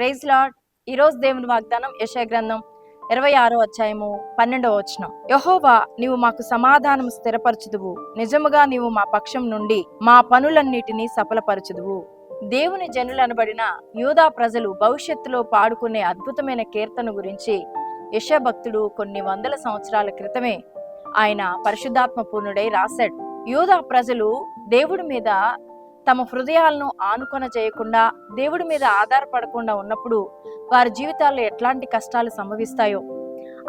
Praise lord ఈరోజు దేవుని వాగ్దానం యశయ గ్రంథం ఇరవై ఆరో అధ్యాయము పన్నెండవ వచనం. యహోవా నీవు మాకు సమాధానం స్థిరపరచుదువు. నిజముగా నీవు మా పక్షం నుండి మా పనులన్నిటినీ సఫలపరచుదువు. దేవుని జనులు అనబడిన యూదా ప్రజలు భవిష్యత్తులో పాడుకునే అద్భుతమైన కీర్తన గురించి యశ భక్తుడు కొన్ని వందల సంవత్సరాల క్రితమే ఆయన పరిశుద్ధాత్మ పూర్ణుడై రాశాడు. యూదా ప్రజలు దేవుడి మీద తమ హృదయాలను ఆనుకొన చేయకుండా దేవుడి మీద ఆధారపడకుండా ఉన్నప్పుడు వారి జీవితాల్లో ఎట్లాంటి కష్టాలు సంభవిస్తాయో.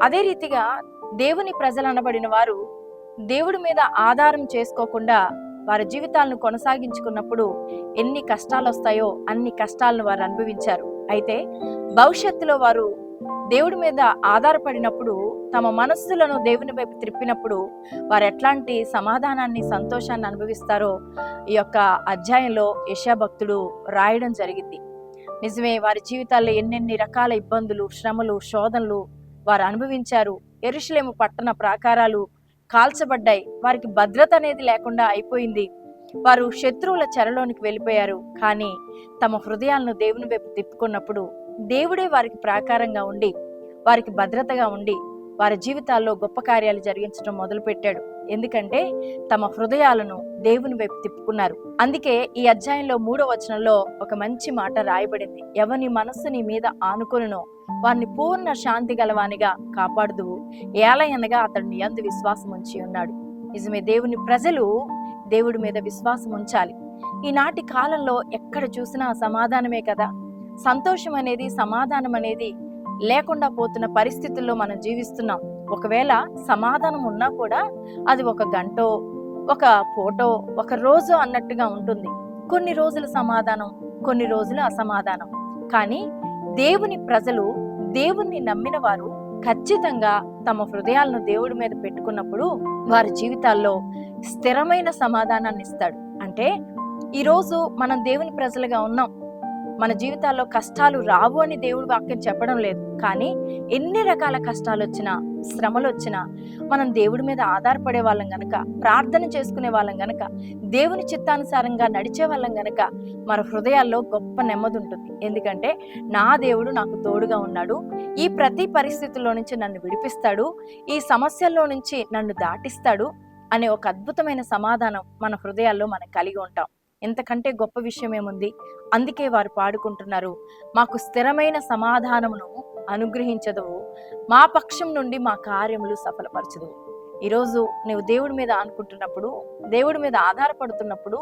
అదే రీతిగా దేవుని ప్రజలు అనబడిన వారు దేవుడి మీద ఆధారం చేసుకోకుండా వారి జీవితాలను కొనసాగించుకున్నప్పుడు ఎన్ని కష్టాలు వస్తాయో అన్ని కష్టాలను వారు అనుభవించారు. అయితే భవిష్యత్తులో వారు దేవుడి మీద ఆధారపడినప్పుడు తమ మనస్సులను దేవుని వైపు త్రిప్పినప్పుడు వారు ఎట్లాంటి సమాధానాన్ని సంతోషాన్ని అనుభవిస్తారో ఈ యొక్క అధ్యాయంలో యశాభక్తుడు రాయడం జరిగింది. నిజమే వారి జీవితాల్లో ఎన్నెన్ని రకాల ఇబ్బందులు శ్రమలు శోధనలు వారు అనుభవించారు. ఎరుషలేము పట్టణ ప్రాకారాలు కాల్చబడ్డాయి. వారికి భద్రత అనేది లేకుండా అయిపోయింది. వారు శత్రువుల చెరలోనికి వెళ్ళిపోయారు. కానీ తమ హృదయాలను దేవుని వైపు తిప్పుకున్నప్పుడు దేవుడే వారికి ప్రాకారంగా ఉండి వారికి భద్రతగా ఉండి వారి జీవితాల్లో గొప్ప కార్యాలు జరిగించడం మొదలుపెట్టాడు. ఎందుకంటే తమ హృదయాలను దేవుని వైపు తిప్పుకున్నారు. అందుకే ఈ అధ్యాయంలో మూడో వచనంలో ఒక మంచి మాట రాయబడింది. ఎవని మనస్సు నీ మీద ఆనుకొనునో వారిని పూర్ణ శాంతి గలవానిగా కాపాడుదువు. ఏలయనగా అతడిని నీ అందు విశ్వాసం ఉంచి ఉన్నాడు. నిజమే దేవుని ప్రజలు దేవుడి మీద విశ్వాసం ఉంచాలి. ఈనాటి కాలంలో ఎక్కడ చూసినా సమాధానమే కదా? సంతోషం అనేది సమాధానం అనేది లేకుండా పోతున్న పరిస్థితుల్లో మనం జీవిస్తున్నాం. ఒకవేళ సమాధానం ఉన్నా కూడా అది ఒక గంటో ఒక ఫోటో ఒక రోజు అన్నట్టుగా ఉంటుంది. కొన్ని రోజులు సమాధానం కొన్ని రోజులు అసమాధానం. కానీ దేవుని ప్రజలు దేవుణ్ణి నమ్మిన వారు ఖచ్చితంగా తమ హృదయాలను దేవుడి మీద పెట్టుకున్నప్పుడు వారి జీవితాల్లో స్థిరమైన సమాధానాన్ని ఇస్తాడు. అంటే ఈరోజు మనం దేవుని ప్రజలుగా ఉన్నాం. మన జీవితాల్లో కష్టాలు రావు అని దేవుడు వాక్యం చెప్పడం లేదు. కానీ ఎన్ని రకాల కష్టాలు వచ్చినా శ్రమలు వచ్చినా మనం దేవుడి మీద ఆధారపడే వాళ్ళం గనక ప్రార్థన చేసుకునే వాళ్ళం గనక దేవుని చిత్తానుసారంగా నడిచే వాళ్ళం గనక మన హృదయాల్లో గొప్ప నెమ్మది ఉంటుంది ఎందుకంటే నా దేవుడు నాకు తోడుగా ఉన్నాడు. ఈ ప్రతి పరిస్థితుల్లో నుంచి నన్ను విడిపిస్తాడు. ఈ సమస్యల్లో నుంచి నన్ను దాటిస్తాడు అనే ఒక అద్భుతమైన సమాధానం మన హృదయాల్లో మనం కలిగి ఉంటాం. ఇంతకంటే గొప్ప విషయం ఏముంది అందుకే వారు పాడుకుంటున్నారు మాకు స్థిరమైన సమాధానమును అనుగ్రహించదు మా పక్షం నుండి మా కార్యములు సఫలపరచదు ఈరోజు నువ్వు దేవుడి మీద అనుకుంటున్నప్పుడు దేవుడి మీద ఆధారపడుతున్నప్పుడు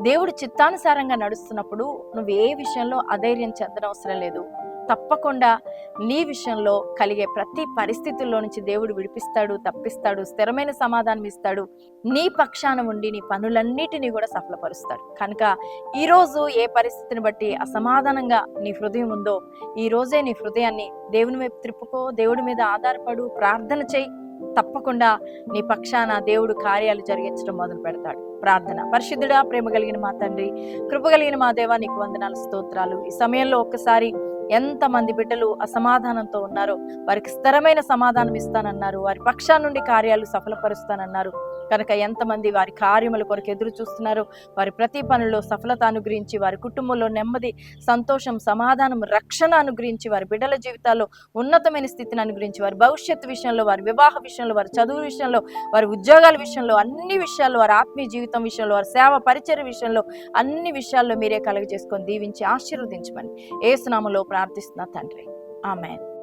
దేవుడి చిత్తానుసారంగా నడుస్తున్నప్పుడు నువ్వు ఏ విషయంలో అధైర్యం చెందనవసరం లేదు. తప్పకుండా నీ విషయంలో కలిగే ప్రతి పరిస్థితుల్లో నుంచి దేవుడు విడిపిస్తాడు తప్పిస్తాడు స్థిరమైన సమాధానం ఇస్తాడు. నీ పక్షాన ఉండి నీ పనులన్నిటినీ కూడా సఫలపరుస్తాడు. కనుక ఈరోజు ఏ పరిస్థితిని బట్టి అసమాధానంగా నీ హృదయం ఉందో ఈ రోజే నీ హృదయాన్ని దేవుని వైపు త్రిప్పుకో దేవుడి మీద ఆధారపడు ప్రార్థన చేయి. తప్పకుండా నీ పక్షాన దేవుడు కార్యాలు జరిగించడం మొదలు పెడతాడు. ప్రార్థన. పరిశుద్ధుడా ప్రేమ కలిగిన మా తండ్రి కృప కలిగిన మా దేవా నీకు వందనాలు స్తోత్రాలు. ఈ సమయంలో ఒక్కసారి ఎంతమంది బిడ్డలు అసమాధానంతో ఉన్నారో వారికి స్థిరమైన సమాధానం ఇస్తానన్నారు. వారి పక్షా నుండి కార్యాలు సఫలపరుస్తానన్నారు. కనుక ఎంతమంది వారి కార్యముల కొరకు ఎదురు చూస్తున్నారో? వారి ప్రతి పనుల్లో సఫలత అనుగ్రహించి వారి కుటుంబంలో నెమ్మది సంతోషం సమాధానం రక్షణ అనుగ్రహించి వారి బిడ్డల జీవితాల్లో ఉన్నతమైన స్థితిని అనుగ్రహించి వారి భవిష్యత్తు విషయంలో వారి వివాహ విషయంలో వారి చదువు విషయంలో వారి ఉద్యోగాల విషయంలో అన్ని విషయాల్లో వారి ఆత్మీయ జీవితం విషయంలో వారి సేవ పరిచయ విషయంలో అన్ని విషయాల్లో మీరే కలుగజేసుకొని దీవించి ఆశీర్వదించమని ఏసునామలో ప్రార్థిస్తున్నా తండ్రి. ఆమెన్.